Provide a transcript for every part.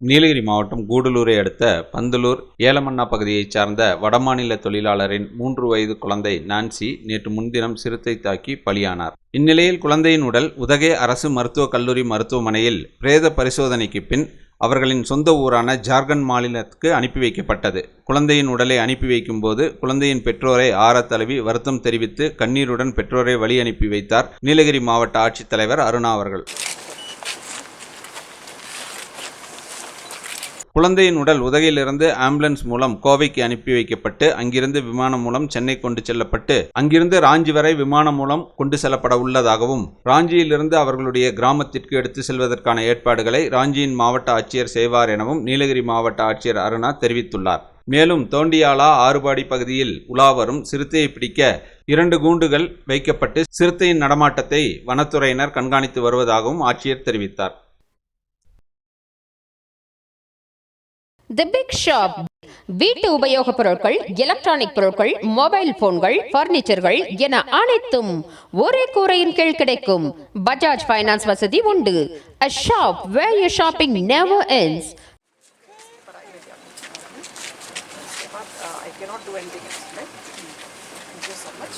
நீலகிரி மாவட்டம் கூடலூரை அடுத்த பந்தலூர் ஏலமன்னா பகுதியைச் சார்ந்த வடமாநில தொழிலாளரின் மூன்று வயது குழந்தை நான்சி நேற்று முன்தினம் சிறுத்தை தாக்கி பலியானார். இந்நிலையில் குழந்தையின் உடல் உதகை அரசு மருத்துவக் கல்லூரி மருத்துவமனையில் பிரேத பரிசோதனைக்கு பின் அவர்களின் சொந்த ஊரான ஜார்க்கண்ட் மாநிலத்துக்கு அனுப்பி வைக்கப்பட்டது. குழந்தையின் உடலை அனுப்பி வைக்கும்போது குழந்தையின் பெற்றோரை ஆற தழுவி வருத்தம் தெரிவித்து கண்ணீருடன் பெற்றோரை வழி அனுப்பி வைத்தார் நீலகிரி மாவட்ட ஆட்சித்தலைவர் அருணா அவர்கள். குழந்தையின் உடல் உதகையிலிருந்து ஆம்புலன்ஸ் மூலம் கோவைக்கு அனுப்பி வைக்கப்பட்டு அங்கிருந்து விமானம் மூலம் சென்னை கொண்டு செல்லப்பட்டு அங்கிருந்து ராஞ்சி வரை விமானம் மூலம் கொண்டு செல்லப்பட உள்ளதாகவும் ராஞ்சியிலிருந்து அவர்களுடைய கிராமத்திற்கு எடுத்து செல்வதற்கான ஏற்பாடுகளை ராஞ்சியின் மாவட்ட ஆட்சியர் செய்வார் எனவும் நீலகிரி மாவட்ட ஆட்சியர் அருணா தெரிவித்துள்ளார். மேலும் தோண்டியாலா ஆறுபாடி பகுதியில் உலாவரும் சிறுத்தையை பிடிக்க இரண்டு கூண்டுகள் வைக்கப்பட்டு சிறுத்தையின் நடமாட்டத்தை வனத்துறையினர் கண்காணித்து வருவதாகவும் ஆட்சியர் தெரிவித்தார். தி பிக் ஷாப் வீட்டு உபயோகப் பொருட்கள் எலக்ட்ரானிக் பொருட்கள் மொபைல் போன்கள் பர்னிச்சர்கள் என அனைத்தும் ஒரே கூரையின் கீழ் கிடைக்கும் பஜாஜ் ஃபைனான்ஸ் வசதி உண்டு அ shop where you shopping never ends उसके बाद I can not do anything else right thank you so much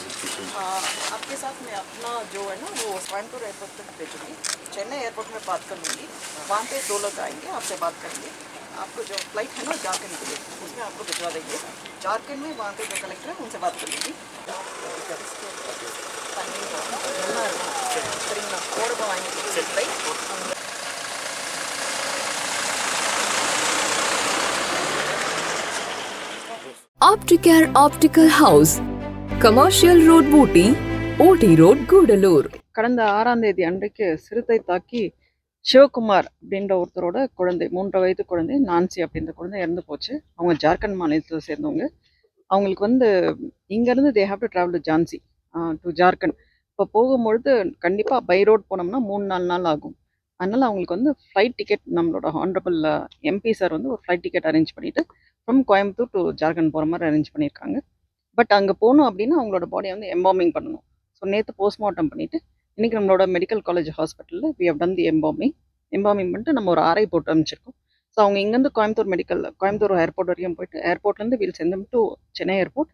आपके साथ मैं अपना जो है ना वो कोयम्बटूर एयरपोर्ट तक भेजूंगी चेन्नई एयरपोर्ट में बात कर लूँगी वहाँ पे दो लोग आएंगे आपसे बात करेंगे आपको जो फ्लाइट है ना झारखंड के लिए उसमें आपको भिजवा देंगे झारखंड में वहाँ पे जो कलेक्टर है उनसे बात कर लूँगी சரிங்களா ஓடுபா வாங்கி flight Opticare Optical House, Commercial Road Booty, OT Road, Gudalur. கடந்த ஆறாம் தேதி அன்றைக்கு சிறுத்தை தாக்கி சிவகுமார் அப்படின்ற ஒருத்தரோட குழந்தை மூன்று வயது குழந்தை நான்சி அப்படின்ற குழந்தை இறந்து போச்சு. அவங்க ஜார்க்கண்ட் மாநிலத்தில் சேர்ந்தவங்க. அவங்களுக்கு வந்து இங்கேருந்து they have to travel to Jhansi to Jharkhand. இப்போ போகும்பொழுது கண்டிப்பாக பை ரோட் போனோம்னா மூணு நாலு நாள் ஆகும். அதனால் அவங்களுக்கு வந்து ஃப்ளைட் டிக்கெட் நம்மளோட ஹானரபிள் எம்பி சார் வந்து ஒரு ஃப்ளைட் டிக்கெட் அரேஞ்ச் பண்ணிவிட்டு ஃப்ரம் கோயம்புத்தூர் டு ஜார்க்கண்ட் போகிற மாதிரி அரேஞ்ச் பண்ணியிருக்காங்க. பட் அங்கே போகணும் அப்படின்னா அவங்களோட பாடியை வந்து எம்பாமிங் பண்ணணும். ஸோ நேற்று போஸ்ட்மார்ட்டம் பண்ணிவிட்டு இன்றைக்கி நம்மளோட மெடிக்கல் காலேஜ் ஹாஸ்பிட்டலில் we have done the embalming embalming பண்ணிட்டு நம்ம ஒரு ஆரை போட்டு அமைச்சிருக்கோம் ஸோ அவங்க இங்கேருந்து கோயம்புத்தூர் மெடிக்கல் கோயம்புத்தூர் ஏர்போர்ட் வரைக்கும் போயிட்டு ஏர்போர்ட்லேருந்து we'll send them to Chennai airport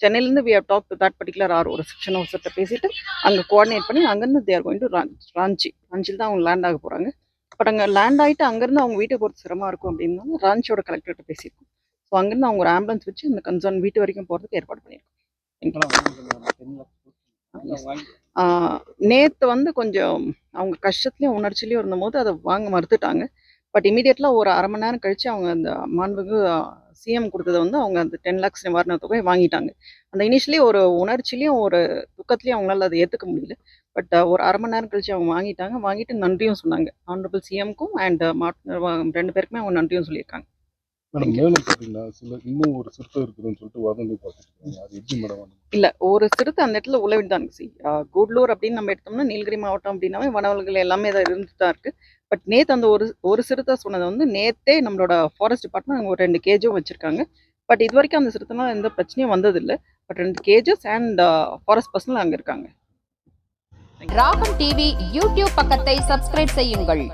சென்னையிலேருந்து we have talk to that particular or ஒரு செக்ஷன் ஆஃபீஸர்கிட்ட பேசிட்டு அங்கே கோஆர்டினேட் பண்ணி அங்கேருந்து தேர் கோயிங் டு ராஞ்சி ராஞ்சியில் தான் அவங்க லேண்ட் ஆக போகிறாங்க பட் அங்கே லேண்ட் ஆகிட்டு அங்கேருந்து அவங்க வீட்டை பொறுத்து சிரமமாக இருக்கும் அப்படின்னாலும் ராஞ்சியோட கலெக்டர்கிட்ட பேசியிருக்கோம். ஸோ அங்கேருந்து அவங்க ஒரு ஆம்புலன்ஸ் வச்சு அந்த கன்சர்ன் வீட்டு வரைக்கும் போகிறதுக்கு ஏற்பாடு பண்ணியிருக்கோம். நேற்று வந்து கொஞ்சம் அவங்க கஷ்டத்துலேயும் உணர்ச்சிலையும் இருந்தபோது அதை வாங்க மறுத்துட்டாங்க. பட் இமீடியட்லாம் ஒரு அரை மணி நேரம் கழித்து அவங்க அந்த மாண்புக்கு சிஎம் கொடுத்ததை வந்து அவங்க அந்த டென் லேக்ஸ் நிவாரண தொகை வாங்கிட்டாங்க. அந்த இனிஷியலி ஒரு உணர்ச்சிலையும் ஒரு துக்கத்துலையும் அவங்களால அதை ஏற்றுக்க முடியல. பட் ஒரு அரை மணி நேரம் கழிச்சு அவங்க வாங்கிட்டாங்க. வாங்கிட்டு நன்றியும் சொன்னாங்க. ஆனரபிள் சிஎம்க்கும் அண்ட் ரெண்டு பேருக்குமே அவங்க நன்றியும் சொல்லியிருக்காங்க. மேடம் மேலும் பார்த்தீங்கன்னா சில இன்னும் ஒரு சிறுத்தை இருக்குதுன்னு சொல்லிட்டு வதந்தி பார்த்துட்டு அது எப்படி மேடம் இல்லை ஒரு சிறுத்தை அந்த இடத்துல உழவிட்டு தான் சி கூடலூர் அப்படின்னு நம்ம எடுத்தோம்னா நீலகிரி மாவட்டம் அப்படின்னாவே வனவல்கள் எல்லாமே தான் இருந்துட்டு தான் இருக்கு. பட் நேற்று அந்த ஒரு ஒரு சிறுத்தை சொன்னது வந்து நேத்தே நம்மளோட ஃபாரஸ்ட் டிபார்ட்மெண்ட் அங்கே ஒரு ரெண்டு கேஜும் வச்சிருக்காங்க. பட் இது வரைக்கும் அந்த சிறுத்தைனால எந்த பிரச்சனையும் வந்ததில்லை. பட் ரெண்டு கேஜஸ் அண்ட் ஃபாரஸ்ட் பர்சனல் அங்கே இருக்காங்க. ராகம் டிவி யூடியூப் பக்கத்தை சப்ஸ்கிரைப் செய்யுங்கள்.